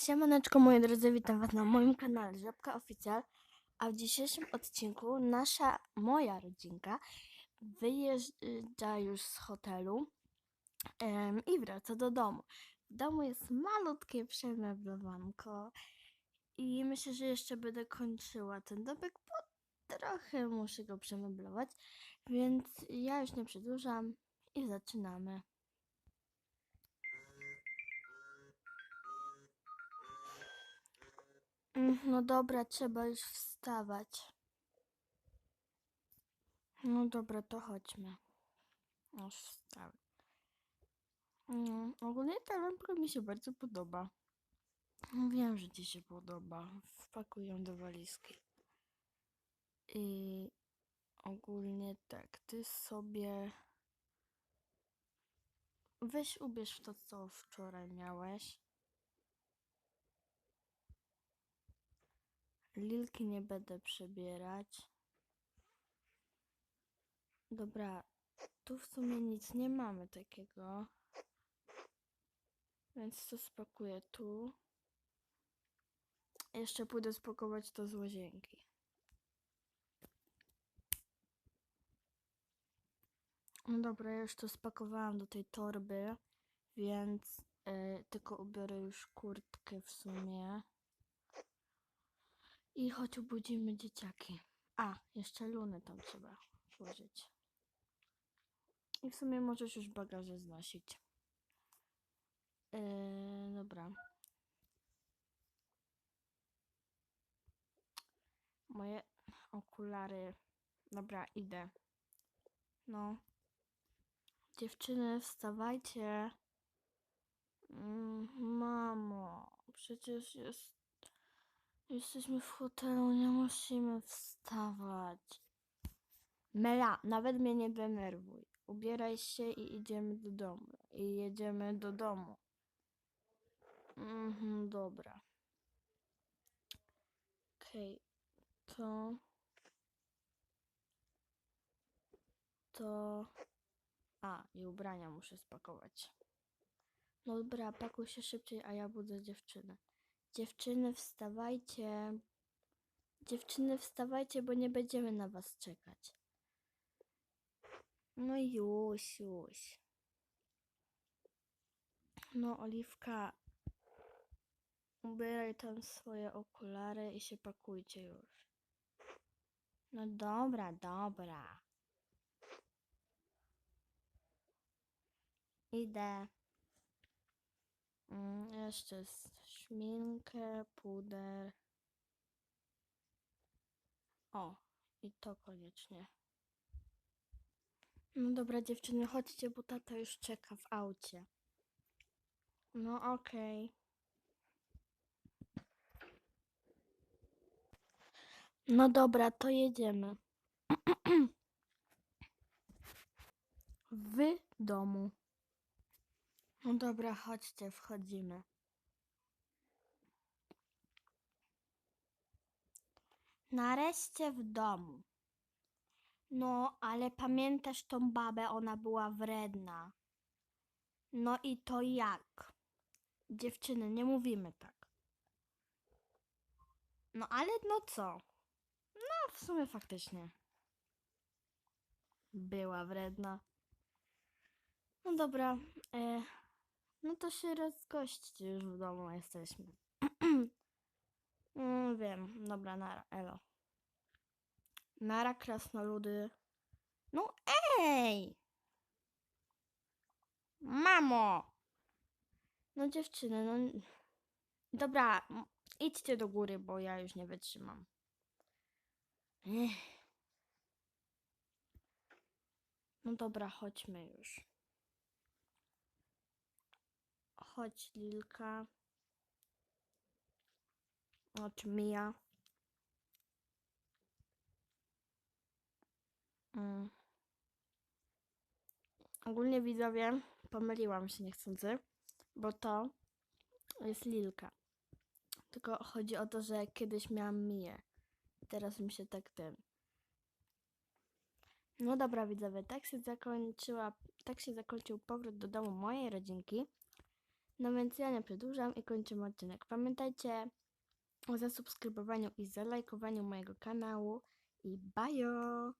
Siemaneczko moi drodzy, witam was na moim kanale Żabka Oficjal, a w dzisiejszym odcinku nasza, moja rodzinka wyjeżdża już z hotelu i wraca do domu. W domu jest malutkie przemeblowanko i myślę, że jeszcze będę kończyła ten domek, bo trochę muszę go przemeblować, więc ja już nie przedłużam i zaczynamy. No dobra, trzeba już wstawać. No dobra, to chodźmy. Już wstałem. Mm, ogólnie ta lampka mi się bardzo podoba. No Wiem, że ci się podoba. Wpakuj ją do walizki. I ogólnie tak, ty sobie weź ubierz to, co wczoraj miałeś. Lilki nie będę przebierać. Dobra, tu w sumie nic nie mamy takiego. Więc to spakuję tu. Jeszcze pójdę spakować to z łazienki. No dobra, ja już to spakowałam do tej torby, więc e, tylko ubiorę już kurtkę w sumie. I choć obudzimy dzieciaki. A, jeszcze luny tam trzeba włożyć. I w sumie możesz już bagaże znosić. Yy, dobra. Moje okulary. Dobra, idę. No. Dziewczyny, wstawajcie. Mm, mamo, przecież jest Jesteśmy w hotelu, nie musimy wstawać. Mela, nawet mnie nie denerwuj. Ubieraj się i idziemy do domu. I jedziemy do domu. Mhm, dobra. Okej, to... To... A, i ubrania muszę spakować. No dobra, pakuj się szybciej, a ja budzę dziewczynę. Dziewczyny, wstawajcie. Dziewczyny, wstawajcie, bo nie będziemy na was czekać. No już, już. No, Oliwka, ubieraj tam swoje okulary i się pakujcie już. No dobra, dobra. Idę. Mm, jeszcze z szminkę, puder. O, i to koniecznie. No dobra, dziewczyny, chodźcie, bo tata już czeka w aucie. No okej. No dobra, to jedziemy. W domu. No dobra, chodźcie, wchodzimy. Nareszcie w domu. No, ale pamiętasz tą babę, ona była wredna. No i to jak? Dziewczyny, nie mówimy tak. No ale no co? No, w sumie faktycznie. Była wredna. No dobra, e, no to się rozgośćcie, już w domu jesteśmy. mm, wiem, dobra, nara, elo. Nara, krasnoludy. No ej! Mamo! No dziewczyny, no... Dobra, idźcie do góry, bo ja już nie wytrzymam. Ech. No dobra, chodźmy już. Chodź, Lilka. Chodź, Mia. Mm. Ogólnie widzowie, pomyliłam się niechcący, bo to jest Lilka. Tylko chodzi o to, że kiedyś miałam Mię. Teraz mi się tak ten. No dobra widzowie, tak się zakończyła, tak się zakończył powrót do domu mojej rodzinki. No więc ja nie przedłużam i kończymy odcinek. Pamiętajcie o zasubskrybowaniu i zalajkowaniu mojego kanału i bajo!